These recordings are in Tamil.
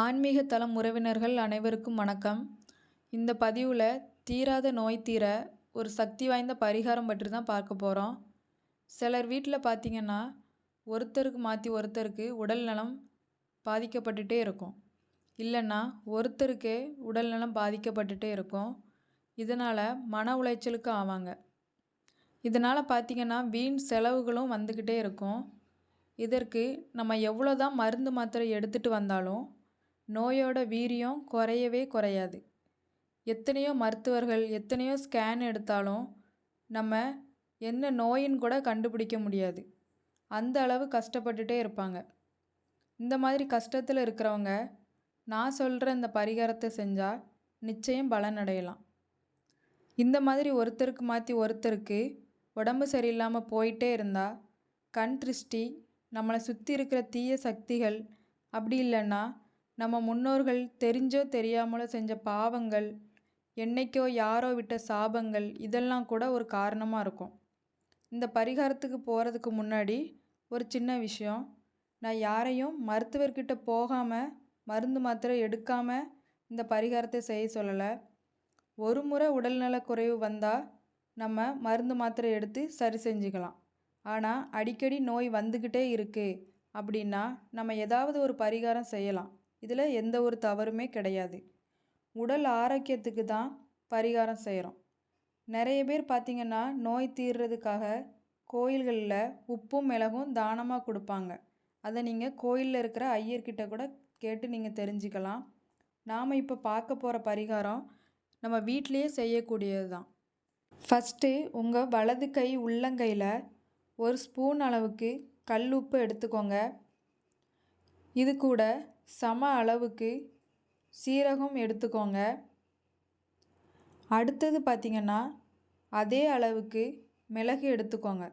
ஆன்மீக தளம் உறவினர்கள் அனைவருக்கும் வணக்கம். இந்த பதிவில் தீராத நோய் தீர ஒரு சக்தி வாய்ந்த பரிகாரம் பற்றி தான் பார்க்க போகிறோம் சிலர் வீட்டில் பார்த்திங்கன்னா ஒருத்தருக்கு மாற்றி ஒருத்தருக்கு உடல் நலம் பாதிக்கப்பட்டுட்டே இருக்கும். இல்லைன்னா ஒருத்தருக்கே உடல் நலம் பாதிக்கப்பட்டுட்டே இருக்கும். இதனால் மன உளைச்சலுக்கு ஆவாங்க. இதனால் பார்த்திங்கன்னா வீண் செலவுகளும் வந்துக்கிட்டே இருக்கும். இதற்கு நம்ம எவ்வளோ தான் மருந்து மாத்திரை எடுத்துகிட்டு வந்தாலும் நோயோட வீரியம் குறையவே குறையாது. எத்தனையோ மருத்துவர்கள் எத்தனையோ ஸ்கேன் எடுத்தாலும் நம்ம என்ன நோயின்னு கூட கண்டுபிடிக்க முடியாது. அந்த அளவு கஷ்டப்பட்டுட்டே இருப்பாங்க. இந்த மாதிரி கஷ்டத்தில் இருக்கிறவங்க நான் சொல்கிற இந்த பரிகாரத்தை செஞ்சால் நிச்சயம் பலன் அடையலாம் இந்த மாதிரி ஒருத்தருக்கு மாற்றி ஒருத்தருக்கு உடம்பு சரியில்லாமல் போயிட்டே இருந்தால் கண் திருஷ்டி நம்மளை சுற்றி இருக்கிற தீய சக்திகள் அப்படி இல்லைன்னா நம்ம முன்னோர்கள் தெரிஞ்சோ தெரியாமலோ செஞ்ச பாவங்கள் என்னைக்கோ யாரோ விட்ட சாபங்கள் இதெல்லாம் கூட ஒரு காரணமாக இருக்கும். இந்த பரிகாரத்துக்கு போகிறதுக்கு முன்னாடி ஒரு சின்ன விஷயம். நான் யாரையும் மருத்துவர்கிட்ட போகாமல் மருந்து மாத்திரை எடுக்காமல் இந்த பரிகாரத்தை செய்ய சொல்லலை. ஒரு முறை உடல்நலக் குறைவு வந்தால் நம்ம மருந்து மாத்திரை எடுத்து சரி செஞ்சுக்கலாம். ஆனால் அடிக்கடி நோய் வந்துக்கிட்டே இருக்குது அப்படின்னா நம்ம ஏதாவது ஒரு பரிகாரம் செய்யலாம். இதில் எந்த ஒரு தவறுமே கிடையாது. உடல் ஆரோக்கியத்துக்கு தான் பரிகாரம் செய்கிறோம். நிறைய பேர் பார்த்திங்கன்னா நோய் தீர்றதுக்காக கோயில்களில் உப்பும் மிளகும் தானமாக கொடுப்பாங்க. அதை நீங்கள் கோயிலில் இருக்கிற ஐயர்கிட்ட கூட கேட்டு நீங்கள் தெரிஞ்சுக்கலாம். நாம் இப்போ பார்க்க போகிற பரிகாரம் நம்ம வீட்டிலையே செய்யக்கூடியது தான். ஃபஸ்ட்டு உங்கள் வலது கை உள்ளங்கையில் ஒரு ஸ்பூன் அளவுக்கு கல் உப்பு எடுத்துக்கோங்க. இது கூட சம அளவுக்கு சீரகம் எடுத்துக்கோங்க. அடுத்தது பார்த்திங்கன்னா அதே அளவுக்கு மிளகு எடுத்துக்கோங்க.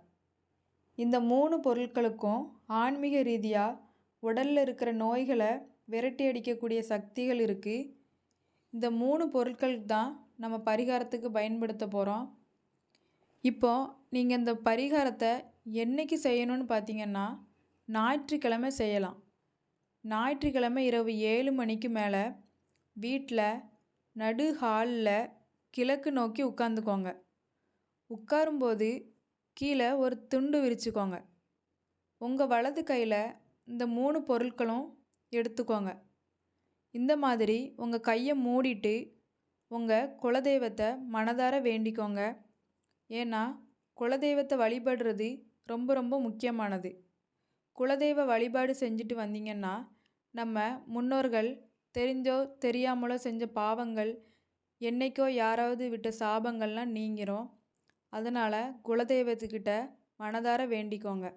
இந்த மூணு பொருட்களுக்கும் ஆன்மீக ரீதியாக உடலில் இருக்கிற நோய்களை விரட்டி அடிக்கக்கூடிய சக்திகள் இருக்குது இந்த மூணு பொருட்கள் தான் நம்ம பரிகாரத்துக்கு பயன்படுத்த போகிறோம் இப்போ நீங்கள் இந்த பரிகாரத்தை என்றைக்கு செய்யணும்னு பார்த்தீங்கன்னா ஞாயிற்றுக்கிழமை செய்யலாம். ஞாயிற்றுக்கிழமை இரவு ஏழு மணிக்கு மேலே வீட்டில் நடு ஹாலில் கிழக்கு நோக்கி உட்காந்துக்கோங்க உட்காரும்போது கீழே ஒரு துண்டு விரிச்சுக்கோங்க. உங்கள் வலது கையில் இந்த மூணு பொருட்களும் எடுத்துக்கோங்க. இந்த மாதிரி உங்கள் கையை மூடிட்டு உங்கள் குலதெய்வத்தை மனதார வேண்டிக்கோங்க. ஏன்னா குலதெய்வத்தை வழிபடுறது ரொம்ப ரொம்ப முக்கியமானது. குலதெய்வ வழிபாடு செஞ்சுட்டு வந்தீங்கன்னா நம்ம முன்னோர்கள் தெரிஞ்சோ தெரியாமலோ செஞ்ச பாவங்கள் என்றைக்கோ யாராவது விட்ட சாபங்கள்லாம் நீங்கிறோம் அதனால் குலதெய்வத்துக்கிட்ட மனதார வேண்டிக்கோங்க.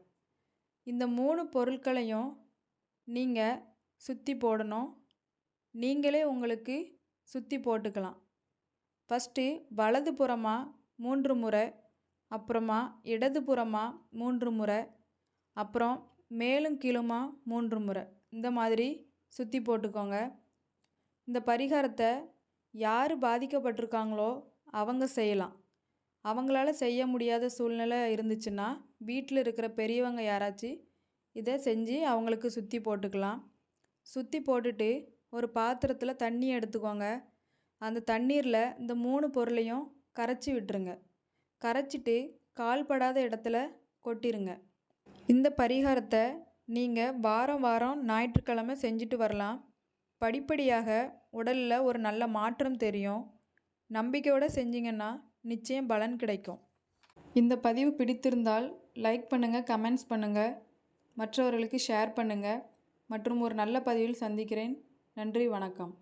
இந்த மூணு பொருட்களையும் நீங்கள் சுற்றி போடணும். நீங்களே உங்களுக்கு சுற்றி போட்டுக்கலாம். ஃபஸ்ட்டு வலது புறமாக மூன்று முறை அப்புறமா இடது புறமாக மூன்று முறை அப்புறம் மேலும் கீழுமா மூன்று முறை. இந்த மாதிரி சுற்றி போட்டுக்கோங்க. இந்த பரிகாரத்தை யார் பாதிக்கப்பட்டிருக்காங்களோ அவங்க செய்யலாம். அவங்களால செய்ய முடியாத சூழ்நிலை இருந்துச்சுன்னா வீட்டில் இருக்கிற பெரியவங்க யாராச்சும் இதை செஞ்சு அவங்களுக்கு சுற்றி போட்டுக்கலாம். சுற்றி போட்டுட்டு ஒரு பாத்திரத்தில் தண்ணி எடுத்துக்கோங்க. அந்த தண்ணீரில் இந்த மூணு பொருளையும் கரைச்சி விட்டுருங்க. கரைச்சிட்டு கால்படாத இடத்துல கொட்டிருங்க. இந்த பரிகாரத்தை நீங்கள் வாரம் வாரம் ஞாயிற்றுக்கிழமை செஞ்சுட்டு வரலாம். படிப்படியாக உடலில் ஒரு நல்ல மாற்றம் தெரியும். நம்பிக்கையோடு செஞ்சிங்கன்னா நிச்சயம் பலன் கிடைக்கும். இந்த பதிவு பிடித்திருந்தால் லைக் பண்ணுங்கள் கமெண்ட்ஸ் பண்ணுங்கள் மற்றவர்களுக்கு ஷேர் பண்ணுங்கள் மற்றும் ஒரு நல்ல பதிவில் சந்திக்கிறேன். நன்றி வணக்கம்.